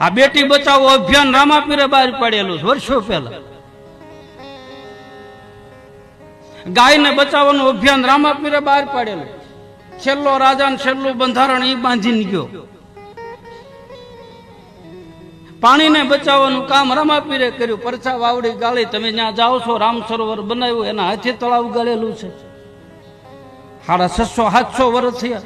આ બેટી બચાવો અભિયાન રામાપીરે બહાર પાડેલું છે, વર્ષો પહેલા. ગાયને બચાવવાનું અભિયાન રામાપીરે બહાર પાડેલું. છેલ્લો રાજા ને છેલ્લું બંધારણ એ બાંધીને ગયો. પાણીને બચાવવાનું કામ રામાપીરે કર્યું. પરછા વાવડી ગાળી, તમે જ્યાં જાઓ છો, રામ સરોવર બનાવ્યું, એના હાથે તળાવ ગાળેલું છે. સાડા છસો, સાતસો વર્ષ થયા.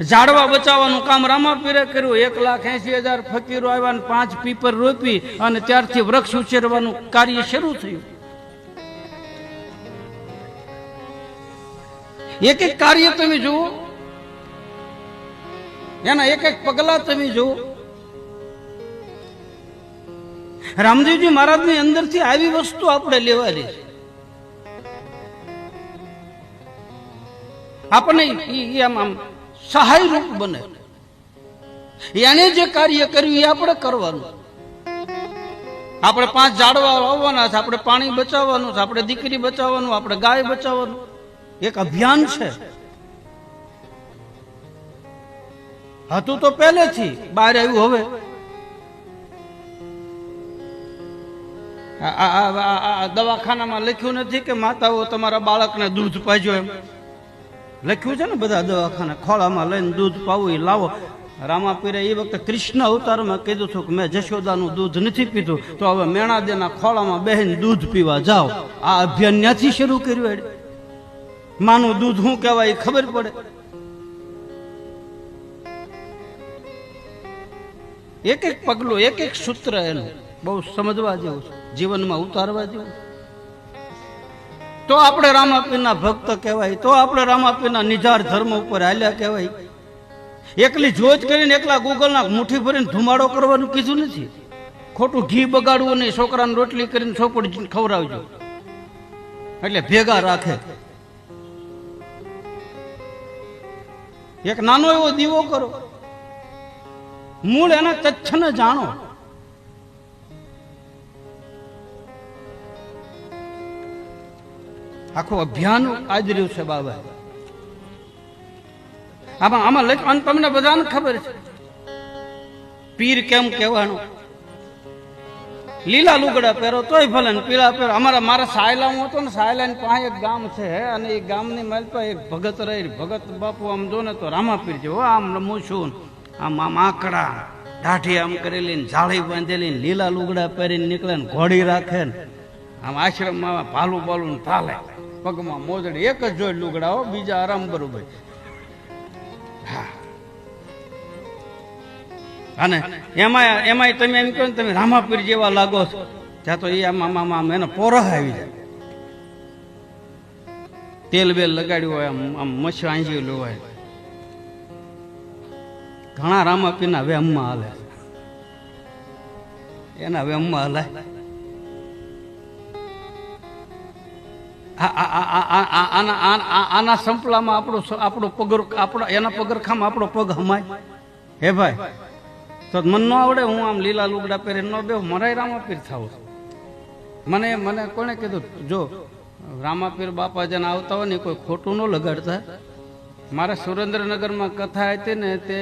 ઝાડવા બચાવવાનું કામ રામાપીરે કર્યું. એક લાખ એસી હજાર ફકીરો આવ્યા પાંચ પીપર રોપી અને ત્યારથી વૃક્ષ ઉછેરવાનું કાર્ય શરૂ થયું. એક એક કાર્ય તમે જુઓ. એના એક એક પગલા તમે જુઓ. રામદેવજી મહારાજની અંદરથી આવી વસ્તુ આપણે લેવાની છે. આમ આમ સહાય રૂપ બને. એને જે કાર્ય કર્યું એ આપણે કરવાનું. આપણે પાંચ ઝાડવા વાવવાના છે, આપણે પાણી બચાવવાનું છે, આપણે દીકરી બચાવવાનું, આપણે ગાય બચાવવાનું. એક અભિયાન છે. હતું તો પહેલેથી, બહાર આવ્યું હવે. દવાખાનામાં લખ્યું નથી કે માતાઓ તમારા બાળકને દૂધ પાજો એમ. લખ્યું છે ને બધા દવાખાને. ખોળામાં લઈને દૂધ પાવું એ લાવો. રામાપીરે એ વખતે કૃષ્ણ અવતારમાં કીધું હતું કે મેં જશોદાનું દૂધ નથી પીધું. તો હવે મેણાદેના ખોળામાં બહેન દૂધ પીવા જાઓ. આ અભિયાન ત્યાંથી શરૂ કર્યું એડ માનું દૂધ શું કહેવાય એ ખબર પડે. એક એક પગલું, એક એક સૂત્ર એનું. બહુ સમજવા જેવું છે. જીવનમાં ઉતારવા જેવું છે. તો આપણે રામાપીરના ભક્ત કહેવાય, તો આપણે રામાપીરના નિજાર ધર્મ ઉપર હાલ્યા કહેવાય. એકલી જોત કરીને એકલા ગૂગલના મુઠ્ઠી ભરીને ધુમાડો કરવાનું કીધું નથી. ખોટું ઘી બગાડવું નહીં છોકરાને રોટલી કરીને છોકરી ખવડાવજો. એટલે ભેગા રાખે. એક નાનો એવો દીવો કરો. મૂળ એના તચ્છને જાણો. આખું અભિયાન આદર્યું છે બાબા. આમાં આમાં લખ, અને તમને બધાને ખબર છે. પીર કેમ કહેવાનું? લીલા લુગડા પહેરો, તોય ભલે ને પીળા પહેરો. અમારા, મારા સાયલા, હું હતો ને સાયલા ની પાસે એક ગામ છે, અને એ ગામની માલ પર એક ભગત રહી ભગત બાપુ આમ જો ને તો રામાપીર જેવો, આમ રમું છું આમ આમ આકડા, દાઢી આમ કરેલી ને, જાળી બાંધેલી લીલા લુગડા પહેરીને નીકળે ને, ઘોડી રાખે ને, આમ આશ્રમમાં ભાલું બાલું ને થાલે પગમાં મોજડી, એક જ જોઈ લુગડાઓ, બીજા આરામ બરોબર અને એમાં એમાંય તમે એમ કહો ને, તમે રામાપીર જેવા લાગો છો. ત્યાં તો એ આમ આમ આમ એને પોરહ આવી જાય. તેલ બેલ લગાડ્યું હોય, આમ આમ મચ્છ આંજેલું હોય ઘણા રામાપીરના વેમમાં હાલે એના વેમમાં હાલે આના સંપલામાં આપણો આપણો પગર, આપણો, એના પગરખામાં આપણો પગ હમાય. હે ભાઈ? તો મન ન આવડે, હું આમ લીલા લુગડા પહેરી ન બે મરાય રામાપીર થાવ મને મને કોણે કીધું, જો રામાપીર બાપા જેને આવતા હોય ને કોઈ ખોટું ન લગાડતા. મારે સુરેન્દ્રનગરમાં કથા હતી ને તે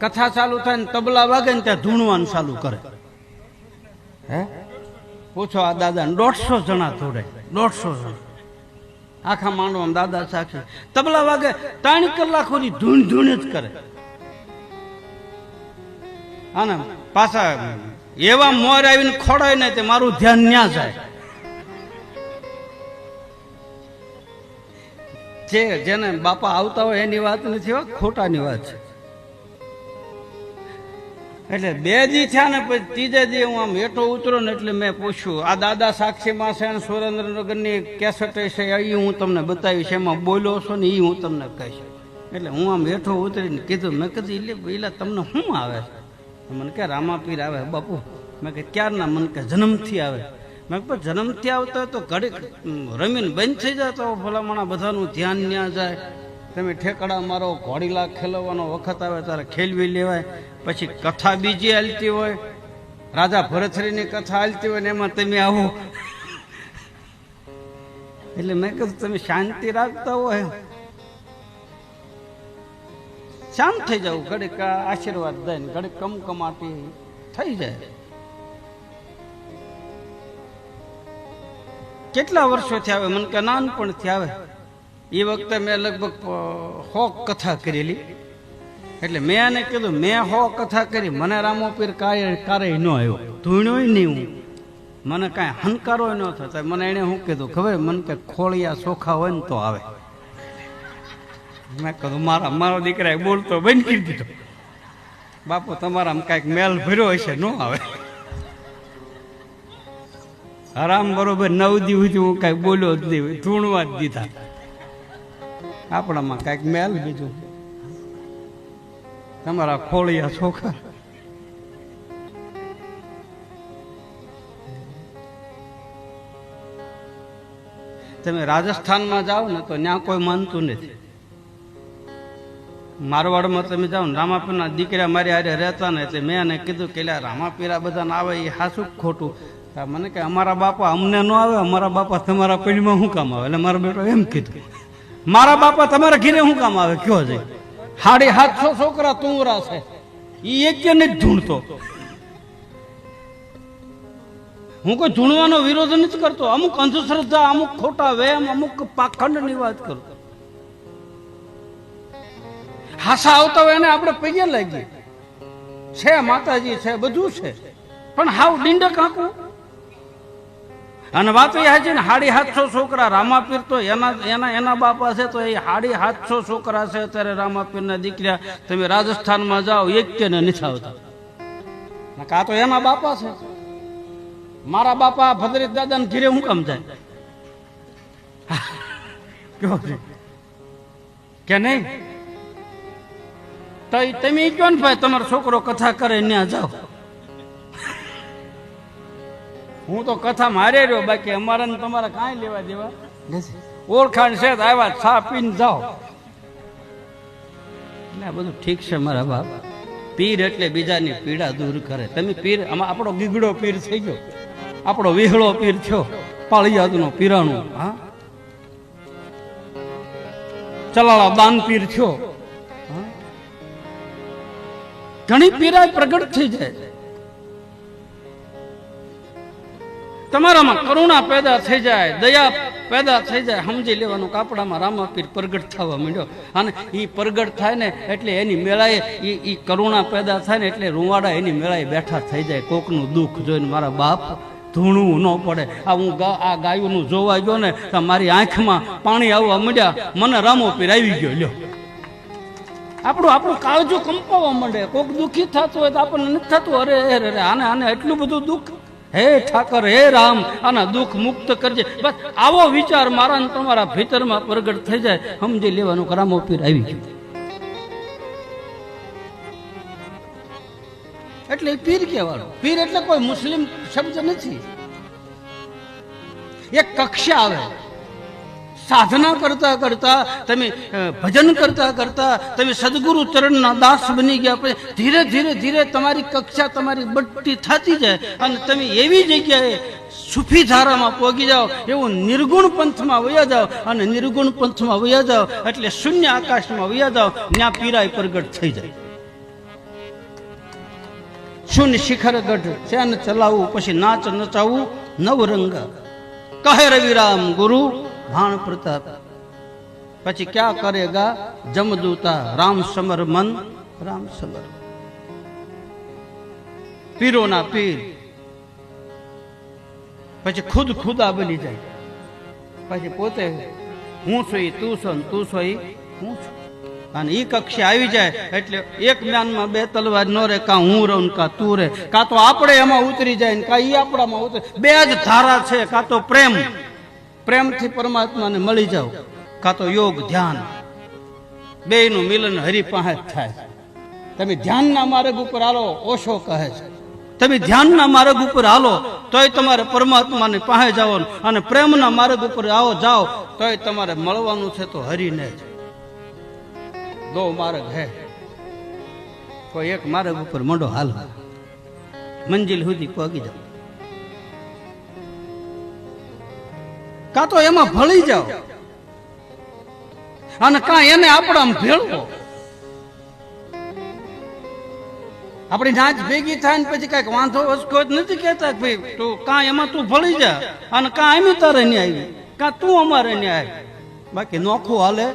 કથા ચાલુ થાય ને તબલા વાગે ને ત્યાં ધૂણવાનું ચાલુ કરે. હે? પૂછો આ દાદા, દોઢસો જણા જોડે, દોઢસો જણા. આખા માંડવામાં દાદા સાક્ષી. તબલા વાગે ત્રણ કલાક સુધી ધૂણ ધૂણ જ કરે. અને પાછા એવા મોર આવીને ખોડાય ને તે મારું ધ્યાન ન્યા જાય. જે જેને બાપા આવતા હોય એની વાત નથી ખોટાની વાત છે. એટલે બે દી થયા ને પછી ત્રીજે દી હું આમ હેઠો ઉતરો ને એટલે મેં પૂછ્યું, આ દાદા સાક્ષીમાં છે અને સુરેન્દ્રનગરની કેસેટ છે એ હું તમને બતાવીશ, એમાં બોલ્યો છો ને એ હું તમને કહીશ. એટલે હું આમ હેઠો ઉતરીને કીધું, મેં કીધું એટલે પેલા તમને શું આવે છે? મને કે રામાપીર આવે. બાપુ. મેં કે ક્યારના? મને કે, જન્મથી આવે. મેં પણ જન્મથી આવતા તો ઘડીક રમીને બંધ થઈ જાય તો ભલામણા બધાનું ધ્યાન ન્યા જાય. તમે ઠેકડા મારો ઘોડીલા ખેલવવાનો વખત આવે ત્યારે ખેલવી લેવાય, પછી કથા બીજી હાલતી હોય, રાજા ભરથરીની કથા હાલતી હોય ને એમાં તમે આવો. એટલે મેં કીધું, તમે શાંતિ રાખતા હોય. શાંત થઈ જવું ઘડીક આશીર્વાદ દઈને, ઘડીક કમકમાટી થઈ જાય. કેટલા વર્ષોથી આવે? મને કે નાનપણથી આવે. એ વખતે મેં લગભગ હો કથા કરેલી. એટલે મેં એને કીધું, મેં હો કથા કરી, મને રામોપીર કાય કારે ન આવ્યો. ધૂણ્યો નહીં હું. મને કાંઈ હંકારો ન થતો મને એને શું કીધું? ખબર? મને કે ખોળિયા ચોખા હોય ને તો આવે. મેં કીધું, મારા મારો દીકરાએ બોલતો બંધ કરી દીધો. બાપુ, તમારામાં કાંઈક મેલ ભર્યો હશે, ન આવે. આરામ બરોબર નવ દિવસ હું કાંઈ બોલ્યો જ નહીં, ધૂણવા જ દીધા. આપણામાં કાંઈક મેલ બીજું. તમારા ખોળિયા છોકરા. તમે રાજસ્થાનમાં જાઓ ને તો ત્યાં કોઈ માનતું નથી. મારવાડમાં તમે જાઓ ને, રામાપીરના દીકરા મારી હારે રહેતા ને એટલે મેં એને કીધું કે રામાપીરા બધાને આવે એ હાસું ખોટું. મને કે અમારા બાપા અમને ન આવે, અમારા બાપા તમારા પેઢીમાં શું કામ આવે? એટલે મારો બેટો એમ કીધું. મારા બાપા તમારા ઘીરે શું કામ આવે? કયો છે? સાડી સાતસો છોકરા તુંરા છે. એ એક ને જ ઢૂંઢતો હું કોઈ ધૂણવાનો વિરોધ નથી કરતો. અમુક અંધશ્રદ્ધા, અમુક ખોટા વેમ અમુક પાખંડની વાત કરું. હાસા આવતા હોય એને આપણે પૈયા લાગીએ. છે માતાજી, છે, બધું છે. પણ હાવ ડીંડક આંકવું અને વાત એ છે ને સાડી સાતસો છોકરા રામાપીર તો એના એના એના બાપા છે, તો એ સાડી સાતસો છોકરા છે, અત્યારે રામાપીરના દીકરા. તમે રાજસ્થાનમાં જાઓ, એક કે નથી આવતા. કા તો એના બાપા છે. મારા બાપા ભદ્રિત દાદા ઘીરે હું કામ જાય? કે નહીં? તો તમે કયો ને ભાઈ, તમારો છોકરો કથા કરે ત્યાં જાઓ? હું તો કથા મારે રહ્યો બાકી અમારે તમારે કાંઈ લેવા દેવા? ઓળખાણ છે આવ્યા છા પીને જાઓ. એટલે આ બધું ઠીક છે મારા બાપ. પીર એટલે બીજાની પીડા દૂર કરે. તમે પીર આમાં આપણો ગીગડો પીર થઈ ગયો. આપણો વિહળો પીર થયો. પાળિયાદનો પીરાણું હા? ચલાળા દાન પીર થયો. ઘણી પીરાય પ્રગટ થઈ જાય. તમારામાં કરુણા પેદા થઈ જાય, દયા પેદા થઈ જાય. સમજી લેવાનું કાપડામાં રામાપીર પ્રગટ થવા માંડ્યો. અને એ પ્રગટ થાય ને એટલે એની મેળાએ એ એ કરુણા પેદા થાય ને એટલે રૂવાડા એની મેળાએ બેઠા થઈ જાય. કોકનું દુઃખ જોઈને મારા બાપ ધૂણવું ન પડે. આ હું આ ગાયોનું જોવા ગયો ને તો મારી આંખમાં પાણી આવવા માંડ્યા. મને રામોપીર આવી ગયો, લ્યો. આપણું આપણું કાળજું કંપાવવા માંડે. કોક દુઃખી થતું હોય તો આપણને નથી થતું. અરે અરે, આને આને એટલું બધું દુઃખ હે ઠાકર, હે રામ, આના દુઃખ મુક્ત કરજે. બસ, આવો વિચાર મારા તમારા ભીતરમાં પ્રગટ થઈ જાય. સમજી લેવાનું કરામો રામો પીર આવી ગયું. એટલે પીર કહેવાનું પીર એટલે કોઈ મુસ્લિમ શબ્દ નથી. એક કક્ષા આવે. સાધના કરતા કરતા તમે ભજન કરતા કરતા તમે સદગુરુ ચરણના દાસ બની ગયા. પછી ધીરે ધીરે ધીરે તમારી કક્ષા, તમારી બટ્ટી થતી જાય અને તમે એવી જગ્યાએ સુફી ધારામાં પહોંચી જાઓ, એવું નિર્ગુણ પંથમાં વયા જાઓ અને નિર્ગુણ પંથમાં વયા જાઓ એટલે શૂન્ય આકાશમાં વયા જાઓ, ત્યાં પીરાય પ્રગટ થઈ જાય. શૂન્ય શિખર ગઢ ચેન ચલાવવું, પછી નાચ નચાવવું, નવરંગ. કહે રવિરામ ગુરુ ભાણ પ્રતાપ. પછી ક્યાં કરેગા? જમદૂતા રામ સમર મન. રામ સમર પીરોના પીર. પછી ખુદ ખુદા બની જાય. પછી પોતે હું છું તું છો તું છો હું છું. અને ઈ કક્ષે આવી જાય, એટલે એક જ્ઞાનમાં બે તલવાર ન રે કા હું રહું કા તું રે કા તો આપણે એમાં ઉતરી જાય ને કા આપણામાં ઉતરે. બે જ ધારા છે, કા તો પ્રેમ. પ્રેમથી પરમાત્માને મળી જાઓ, કાં તો યોગ, ધ્યાન. બેયનું મિલન હરી પાસે થાય. તમે ધ્યાનના માર્ગ ઉપર હાલો, ઓશો કહે છે. તમે ધ્યાનના માર્ગ ઉપર હાલો, તોય તમારે પરમાત્માને પાસે જવાનું અને પ્રેમના માર્ગ ઉપર આવો જાઓ, તોય તમારે મળવાનું છે તો હરીને જ. દો માર્ગ હે. કોઈ એક માર્ગ ઉપર મોઢો હાલ. મંજિલ સુધી પહોંચી જાઓ. કાં તો એમાં ભળી જાઓ. અને કાં એને આપણામાં ભેળવો. આપણી નાચ ભેગી થાય ને પછી કંઈક વાંધો ઓછો નથી કેતા ભાઈ, તું કાં એમાં તું ભળી જા? અને કાં એમ તારે નહીં કાં તું અમારે નહીં બાકી નોખું હાલે.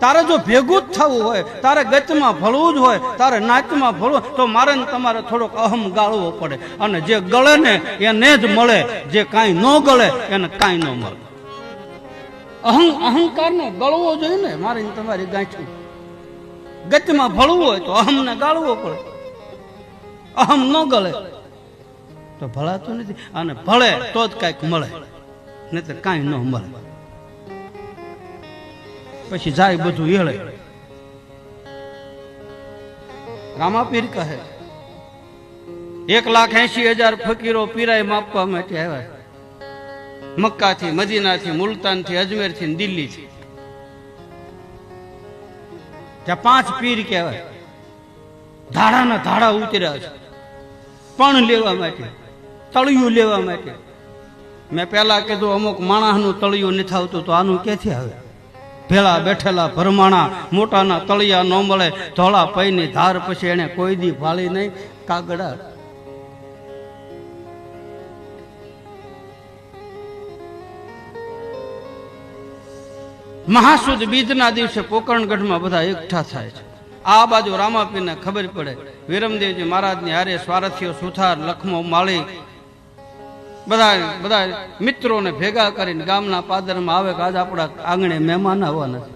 તારે જો ભેગું જ થવું હોય, તારે ગતમાં ભળવું જ હોય, તારે નાચમાં ભળવું તો મારે તમારે થોડોક અહમ ગાળવો પડે. અને જે ગળે ને, એને જ મળે. જે કાંઈ ન ગળે, એને કાંઈ ન મળે. અહં, અહંકારને ગળવો જોઈએ ને, મારે તમારી ગાંઠું. ગતિમાં ભળવું હોય તો અહમને ગાળવો પડે. અહમ ન ગળે, તો ભળાતું નથી. અને ભળે તો જ કાંઈક મળે. નહીં તો કાંઈ ન મળે. પછી જાય બધું એળે રામાપીર કહે એક લાખ એસી હજાર ફકીરો પીરાય માપવા માટે આવ્યા મક્કાથી, મદીનાથી, મુલતાનથી દિલ્હી દિલ્હીથી. ત્યાં પાંચ પીર કહેવાય. ધાડાના ધાડા ઉતર્યા છે. પણ લેવા માટે, તળિયું લેવા માટે. મેં પહેલા કીધું અમુક માણસનું તળિયું નથી આવતું, તો આનું ક્યાંથી આવે? ભેળા બેઠેલા ભરમાણા મોટાના તળિયા ન મળે, ધોળા પૈની ધાર પછી એને કોઈ દી ભાળી નહીં. કાગડા. મહાસુદ બીજના દિવસે પોકરણગઢમાં બધા એકઠા થાય છે. આ બાજુ રામાપીને ખબર પડે. વિરમદેવજી મહારાજની હારે સ્વારથીઓ સુથાર, લખમો, માળી બધા બધા મિત્રોને ભેગા કરીને ગામના પાદરમાં આવે કે આજે આપણા આંગણે મહેમાન આવવાના છે.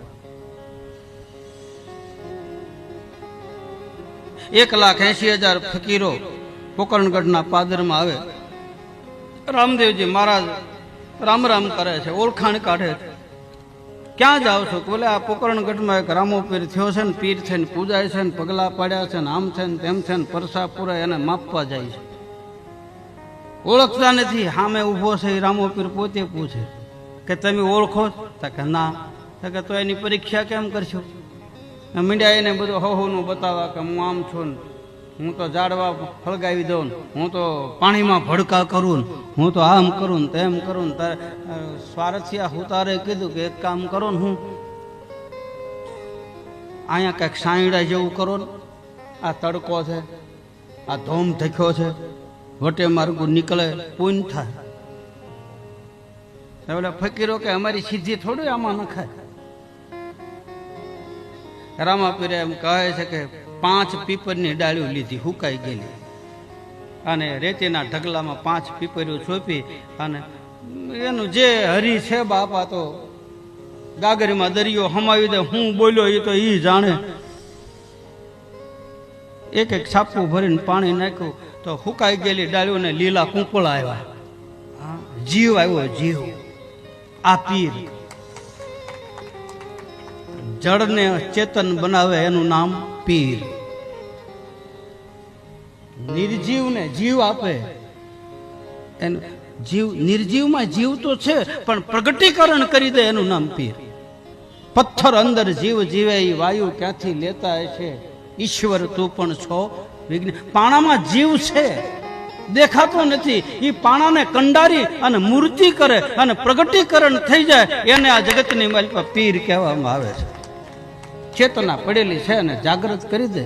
એક લાખ એસી હજાર ફકીરો પોકરણગઢના પાદરમાં આવે. રામદેવજી મહારાજ રામ રામ કરે છે, ઓળખાણ કાઢે છે. ક્યાં જાવ છો બોલે આ પોકરણગઢમાં એક રામો પીર થયો છે ને, પીર છે ને પૂજાય છે ને, પગલા પાડ્યા છે ને, આમ છે ને, તેમ છે ને પરસા પૂરાય એને માપવા જાય છે. ઓળખતા નથી. સામે ઊભો છે રામોપીર પોતે પૂછે કે તમે ઓળખો? તો કે ના. તો કે તો એની પરીક્ષા કેમ કરશો? મીડિયા એને બધું હહોનું બતાવવા કે હું આમ છું ને. હું તો ઝાડવા ફળગાવી દઉં હું તો પાણીમાં ભડકા કરું હું તો આમ કરું તેમ કરું તારે સ્વારથિયા હુતારે કીધું કે એક કામ કરો ને હું. અહીંયા કંઈક સાંયડા જેવું કરો ને. આ તડકો છે, આ ધોમ ધક્યો છે. વટે માર્ગું નીકળે, પૂન થાય. એટલે ફકીરો કે, અમારી સિદ્ધિ થોડું આમાં નખાય. રામાપીરે એમ કહે છે કે, પાંચ પીપરની ડાળીઓ લીધી, હુકાઈ ગયેલી. અને રેતીના ઢગલામાં પાંચ પીપરીઓ છોપી અને એનું જે હરી છે બાપા તો ગાગરીમાં દરિયો હમાવી દે, હું બોલ્યો એ તો એ જાણે. એક એક છાપું ભરીને પાણી નાખ્યું, તો હુકાઈ ગયેલી ડાળીઓને લીલા કુંપળા આવ્યા જીવ આવ્યો, જીવ. આ પીર. જળને ચેતન બનાવે એનું નામ પીર. નિર્જીવને જીવ આપે. એનું જીવ, નિર્જીવમાં જીવ તો છે, પણ પ્રગટીકરણ કરી દે એનું નામ પીર. પથ્થર અંદર જીવ જીવે એ વાયુ ક્યાંથી લેતા હશે? ઈશ્વર તું પણ છો. પાણામાં જીવ છે. દેખાતો નથી. એ પાણાને કંડારી અને મૂર્તિ કરે અને પ્રગટીકરણ થઈ જાય. એને આ જગતની માલિકા પીર કહેવામાં આવે છે. ચેતના પડેલી છે અને જાગૃત કરી દે.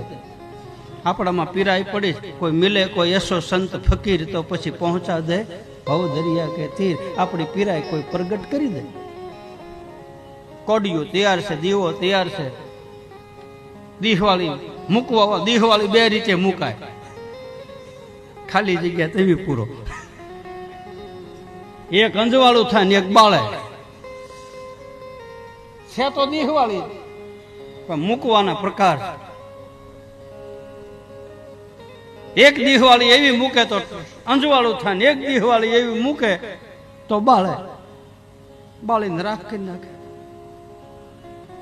આપણામાં પીરાઈ પડી. કોઈ મિલે, કોઈ એસો સંત ફકીર તો પછી પહોંચા દે. ભવ દરિયા કે તીર. આપણી પીરાઈ કોઈ પ્રગટ કરી દે. કોડિયો તૈયાર છે, દીવો તૈયાર છે. દીહવાળી મૂકવા દીહવાળી બે રીતે મુકાય. ખાલી જગ્યા તેવી પૂરો. એક અંજવાળું થાય ને એક બાળે. છે તો દીહવાળી, પણ મૂકવાના પ્રકાર. એક દીહવાળી એવી મૂકે તો અંજવાળું થાય ને એક દીહવાળી એવી મૂકે તો બાળે. બાળીને રાખ કરી નાખે.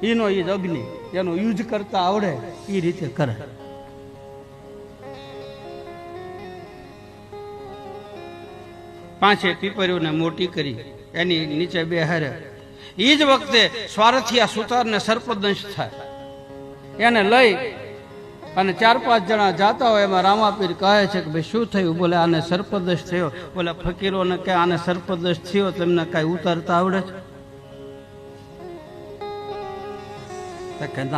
એનો એ જ અગ્નિ. એનો યુઝ કરતા આવડે એ રીતે કરે. પાંચે પીપરીઓને મોટી કરી, એની નીચે બે હારે. એ જ વખતે સ્વારથિયા સુતારને સર્પદંશ થાય. એને લઈ અને ચાર પાંચ જણા જાતા હોય એમાં રામાપીર કહે છે કે ભાઈ, શું થયું? બોલે, આને સર્પદશ થયો. બોલે, ફકીરોને કે આને સર્પદશ થયો? તમને કાંઈ ઉતારતા આવડે છે? તો કે ના